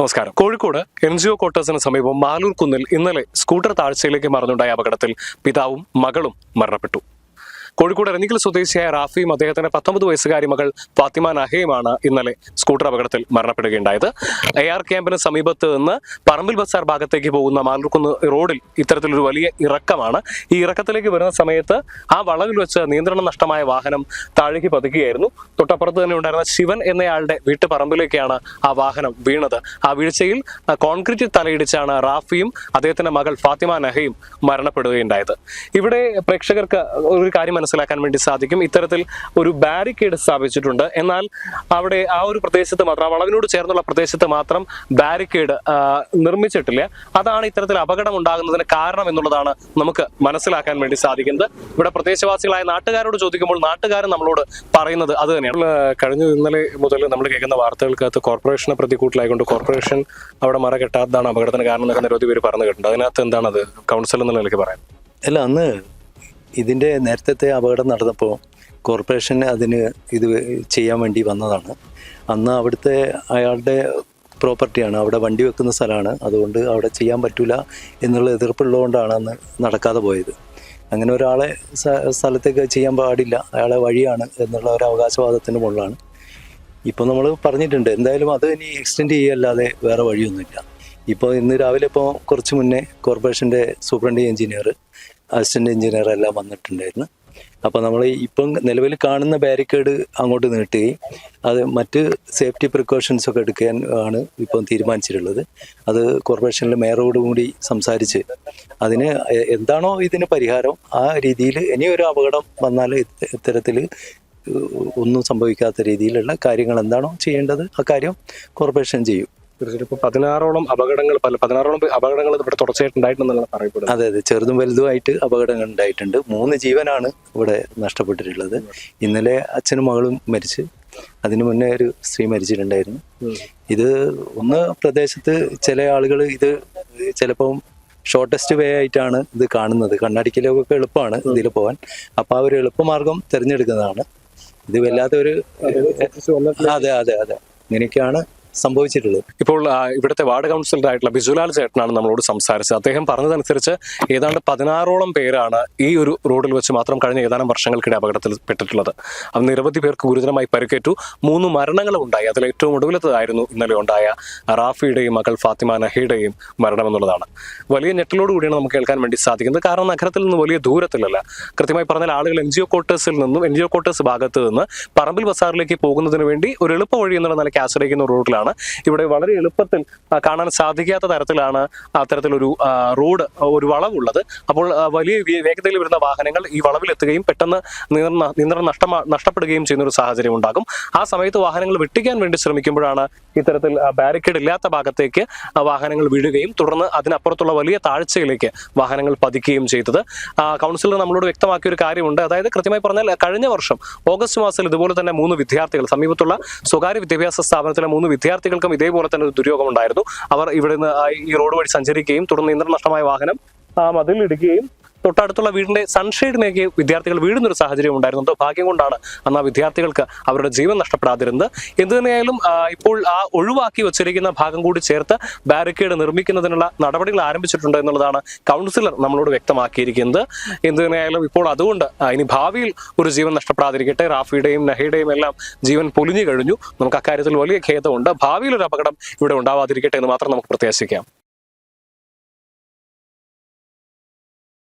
നമസ്കാരം. Kozhikode N G O ക്വാർട്ടേഴ്സിന് സമീപം മാലൂർ കുന്നിൽ ഇന്നലെ സ്കൂട്ടർ താഴ്ചയിലേക്ക് മറിഞ്ഞുണ്ടായ അപകടത്തിൽ പിതാവും മകളും മരണപ്പെട്ടു. കോഴിക്കോട് എരഞ്ഞിക്കൽ സ്വദേശിയായ റാഫിയും അദ്ദേഹത്തിന്റെ പത്തൊമ്പത് വയസ്സുകാരി മകൾ ഫാത്തിമ നഹയുമാണ് ഇന്നലെ സ്കൂട്ടർ അപകടത്തിൽ മരണപ്പെടുകയുണ്ടായത്. എ ആർ ക്യാമ്പിന് സമീപത്ത് നിന്ന് പറമ്പിൽ ബസാർ ഭാഗത്തേക്ക് പോകുന്ന മാലൂർക്കുന്ന് റോഡിൽ ഇത്തരത്തിലൊരു വലിയ ഇറക്കമാണ്. ഈ ഇറക്കത്തിലേക്ക് വരുന്ന സമയത്ത് ആ വളവിൽ വെച്ച് നിയന്ത്രണം നഷ്ടമായ വാഹനം താഴേക്ക് പതുക്കുകയായിരുന്നു തൊട്ടപ്പുറത്ത് തന്നെ ഉണ്ടായിരുന്ന ശിവൻ എന്നയാളുടെ വീട്ടുപറമ്പിലേക്കാണ് ആ വാഹനം വീണത്. ആ വീഴ്ചയിൽ കോൺക്രീറ്റ് തലയിടിച്ചാണ് റാഫിയും അദ്ദേഹത്തിന്റെ മകൾ ഫാത്തിമ നഹയും മരണപ്പെടുകയുണ്ടായത്. ഇവിടെ പ്രേക്ഷകർക്ക് ഒരു കാര്യം മനസ്സിലാക്കാൻ വേണ്ടി സാധിക്കും. ഇത്തരത്തിൽ ഒരു ബാരിക്കേഡ് സ്ഥാപിച്ചിട്ടുണ്ട്. എന്നാൽ അവിടെ ആ ഒരു പ്രദേശത്ത് മാത്രം ആ വളവിനോട് ചേർന്നുള്ള പ്രദേശത്ത് മാത്രം ബാരിക്കേഡ് നിർമ്മിച്ചിട്ടില്ല. അതാണ് ഇത്തരത്തിൽ അപകടം ഉണ്ടാകുന്നതിന് കാരണം എന്നുള്ളതാണ് നമുക്ക് മനസ്സിലാക്കാൻ വേണ്ടി സാധിക്കുന്നത്. ഇവിടെ പ്രദേശവാസികളായ നാട്ടുകാരോട് ചോദിക്കുമ്പോൾ നാട്ടുകാരൻ നമ്മളോട് പറയുന്നത് അത് തന്നെയാണ്. കഴിഞ്ഞ ഇന്നലെ മുതൽ നമ്മൾ കേൾക്കുന്ന വാർത്തകൾക്കകത്ത് കോർപ്പറേഷനെ പ്രതികൂട്ടിലായിക്കൊണ്ട് കോർപ്പറേഷൻ അവിടെ മറ കെട്ടാത്തതാണ് അപകടത്തിന് കാരണം എന്നൊക്കെ നിരവധി പേര് പറഞ്ഞു കേട്ടിട്ടുണ്ട്. അതിനകത്ത് എന്താണ് അത്? കൗൺസിൽ എന്നുള്ള നിലയ്ക്ക് പറയാൻ അല്ല അന്ന് ഇതിന്റെ നേരത്തെ അപകടം നടന്നപ്പോൾ കോർപ്പറേഷൻ അതിന് ഇത് ചെയ്യാൻ വേണ്ടി വന്നതാണ്. അന്ന് അവിടുത്തെ അയാളുടെ പ്രോപ്പർട്ടിയാണ്. അവിടെ വണ്ടി വെക്കുന്ന സ്ഥലമാണ്. അതുകൊണ്ട് അവിടെ ചെയ്യാൻ പറ്റൂല എന്നുള്ള എതിർപ്പുള്ളതുകൊണ്ടാണ് അന്ന് നടക്കാതെ പോയത്. അങ്ങനെ ഒരാളെ സ്ഥലത്തേക്ക് ചെയ്യാൻ പാടില്ല. അയാളെ വഴിയാണ് എന്നുള്ള ഒരു അവകാശവാദത്തിന് മുകളിലാണ്. ഇപ്പോൾ നമ്മൾ പറഞ്ഞിട്ടുണ്ട് എന്തായാലും അത് ഇനി എക്സ്റ്റെൻഡ് ചെയ്യല്ലാതെ വേറെ വഴിയൊന്നുമില്ല. ഇപ്പോൾ ഇന്ന് രാവിലെ ഇപ്പോൾ കുറച്ച് മുന്നേ കോർപ്പറേഷന്റെ സൂപ്രണ്ട് എഞ്ചിനീയർ അസിസ്റ്റന്റ് എഞ്ചിനീയർ എല്ലാം വന്നിട്ടുണ്ടായിരുന്നു. അപ്പോൾ നമ്മൾ ഇപ്പം നിലവിൽ കാണുന്ന ബാരിക്കേഡ് അങ്ങോട്ട് നീട്ടുകയും അത് മറ്റ് സേഫ്റ്റി പ്രിക്കോഷൻസ് ഒക്കെ എടുക്കാൻ ആണ് ഇപ്പം തീരുമാനിച്ചിട്ടുള്ളത്. അത് കോർപ്പറേഷനിലെ മേയറോടുകൂടി സംസാരിച്ച് അതിന് എന്താണോ ഇതിന് പരിഹാരം ആ രീതിയിൽ ഇനിയൊരു അപകടം വന്നാൽ ഇത്തരത്തിൽ ഒന്നും സംഭവിക്കാത്ത രീതിയിലുള്ള കാര്യങ്ങൾ എന്താണോ ചെയ്യേണ്ടത് ആ കാര്യം കോർപ്പറേഷൻ ചെയ്യും. തീർച്ചയായിട്ടും പതിനാറോളം അപകടങ്ങൾ പല പതിനാറോളം അപകടങ്ങൾ ഇവിടെ തുടർച്ചയായിട്ട് ഉണ്ടായിട്ടുണ്ടെന്നാണ് പറയപ്പെടുന്നത്. അതെ അതെ. ചെറുതും വലുതുമായിട്ട് അപകടങ്ങൾ ഉണ്ടായിട്ടുണ്ട്. മൂന്ന് ജീവനാണ് ഇവിടെ നഷ്ടപ്പെട്ടിട്ടുള്ളത്. ഇന്നലെ അച്ഛനും മകളും മരിച്ച്. അതിനു മുന്നേ ഒരു സ്ത്രീ മരിച്ചിട്ടുണ്ടായിരുന്നു. ഇത് ഒന്ന് പ്രദേശത്ത് ചില ആളുകൾ ഇത് ചിലപ്പം ഷോർട്ടസ്റ്റ് വേ ആയിട്ടാണ് ഇത് കാണുന്നത്. കണ്ണാടിക്കലൊക്കെ എളുപ്പമാണ് ഇതിൽ പോകാൻ അപ്പോൾ ആ ഒരു എളുപ്പമാർഗം തിരഞ്ഞെടുക്കുന്നതാണ്. ഇത് വല്ലാത്തൊരു അതെ അതെ അതെ. ഇങ്ങനെയൊക്കെയാണ് സംഭവിച്ചിട്ടുള്ളത് ഇപ്പോൾ ഇവിടുത്തെ വാർഡ് കൗൺസിലർ ആയിട്ടുള്ള ബിജുലാൽ ചേട്ടനാണ് നമ്മളോട് സംസാരിച്ചത്. അദ്ദേഹം പറഞ്ഞതനുസരിച്ച് ഏതാണ്ട് പതിനാറോളം പേരാണ് ഈ ഒരു റോഡിൽ വെച്ച് മാത്രം കഴിഞ്ഞ ഏതാനും വർഷങ്ങൾക്കിടെ അപകടത്തിൽ പെട്ടിട്ടുള്ളത്. അത് നിരവധി പേർക്ക് ഗുരുതരമായി പരിക്കേറ്റു. മൂന്ന് മരണങ്ങളും ഉണ്ടായി അതിൽ ഏറ്റവും ഒടുവിലത്തതായിരുന്നു ഇന്നലെ ഉണ്ടായ റാഫിയുടെയും മകൾ ഫാത്തിമ നഹയുടെയും മരണം എന്നുള്ളതാണ്. വലിയ ഞെട്ടലോട് കൂടിയാണ് നമുക്ക് കേൾക്കാൻ വേണ്ടി സാധിക്കുന്നത്. കാരണം നഗരത്തിൽ നിന്ന് വലിയ ദൂരത്തിലല്ല. കൃത്യമായി പറഞ്ഞാൽ ആളുകൾ എൻ ജി ഒ ക്വാർട്ടേഴ്സിൽ നിന്നും എൻ ജി ഒ ക്വാർട്ടേഴ്സ് ഭാഗത്ത് നിന്ന് പറമ്പിൽ ബസാറിലേക്ക് പോകുന്നതിന് വേണ്ടി ഒരു എളുപ്പ വഴി എന്നുള്ള നിലയ്ക്ക് ആശ്രയിക്കുന്ന ഒരു റോഡിലാണ് ഇവിടെ വളരെ എളുപ്പത്തിൽ കാണാൻ സാധിക്കാത്ത തരത്തിലാണ് അത്തരത്തിലൊരു റോഡ് ഒരു വളവുള്ളത്. അപ്പോൾ വലിയ വേഗതയിൽ വരുന്ന വാഹനങ്ങൾ ഈ വളവിലെത്തുകയും പെട്ടെന്ന് നിയന്ത്രണ നഷ്ടമാ നഷ്ടപ്പെടുകയും ചെയ്യുന്ന ഒരു സാഹചര്യം ഉണ്ടാകും. ആ സമയത്ത് വാഹനങ്ങൾ വെട്ടിക്കാൻ വേണ്ടി ശ്രമിക്കുമ്പോഴാണ് ഇത്തരത്തിൽ ബാരിക്കേഡ് ഇല്ലാത്ത ഭാഗത്തേക്ക് വാഹനങ്ങൾ വീഴുകയും തുടർന്ന് അതിനപ്പുറത്തുള്ള വലിയ താഴ്ചയിലേക്ക് വാഹനങ്ങൾ പതിക്കുകയും ചെയ്തത്. കൗൺസിലർ നമ്മളോട് വ്യക്തമാക്കിയ ഒരു കാര്യമുണ്ട്. അതായത് കൃത്യമായി പറഞ്ഞാൽ കഴിഞ്ഞ വർഷം ഓഗസ്റ്റ് മാസത്തിൽ ഇതുപോലെ തന്നെ മൂന്ന് വിദ്യാർത്ഥികൾ സമീപത്തുള്ള സ്വകാര്യ വിദ്യാഭ്യാസ സ്ഥാപനത്തിലെ മൂന്ന് വിദ്യാർത്ഥികൾക്കും ഇതേപോലെ തന്നെ ഒരു ദുര്യോഗം ഉണ്ടായിരുന്നു. അവർ ഇവിടുന്ന് ഈ റോഡ് വഴി സഞ്ചരിക്കുകയും തുടർന്ന് നിയന്ത്രണ നഷ്ടമായ വാഹനം ആ മതിലിടുകയും തൊട്ടടുത്തുള്ള വീടിന്റെ സൺഷെയ്ഡിലേക്ക് വിദ്യാർത്ഥികൾ വീഴുന്ന ഒരു സാഹചര്യം ഉണ്ടായിരുന്നു ഭാഗ്യം കൊണ്ടാണ് അന്ന് ആ വിദ്യാർത്ഥികൾക്ക് അവരുടെ ജീവൻ നഷ്ടപ്പെടാതിരുന്നത്. എന്ത് തന്നെയായാലും ഇപ്പോൾ ആ ഒഴിവാക്കി വെച്ചിരിക്കുന്ന ഭാഗം കൂടി ചേർത്ത് ബാരിക്കേഡ് നിർമ്മിക്കുന്നതിനുള്ള നടപടികൾ ആരംഭിച്ചിട്ടുണ്ട് എന്നുള്ളതാണ് കൗൺസിലർ നമ്മളോട് വ്യക്തമാക്കിയിരിക്കുന്നത്. എന്ത് തന്നെയായാലും ഇപ്പോൾ അതുകൊണ്ട് ഇനി ഭാവിയിൽ ഒരു ജീവൻ നഷ്ടപ്പെടാതിരിക്കട്ടെ. റാഫിയുടെയും നഹയുടെയും എല്ലാം ജീവൻ പൊലിഞ്ഞു കഴിഞ്ഞു. നമുക്ക് അക്കാര്യത്തിൽ വലിയ ഖേദമുണ്ട്. ഭാവിയിൽ ഒരു അപകടം ഇവിടെ ഉണ്ടാവാതിരിക്കട്ടെ എന്ന് മാത്രം നമുക്ക് പ്രത്യാശിക്കാം.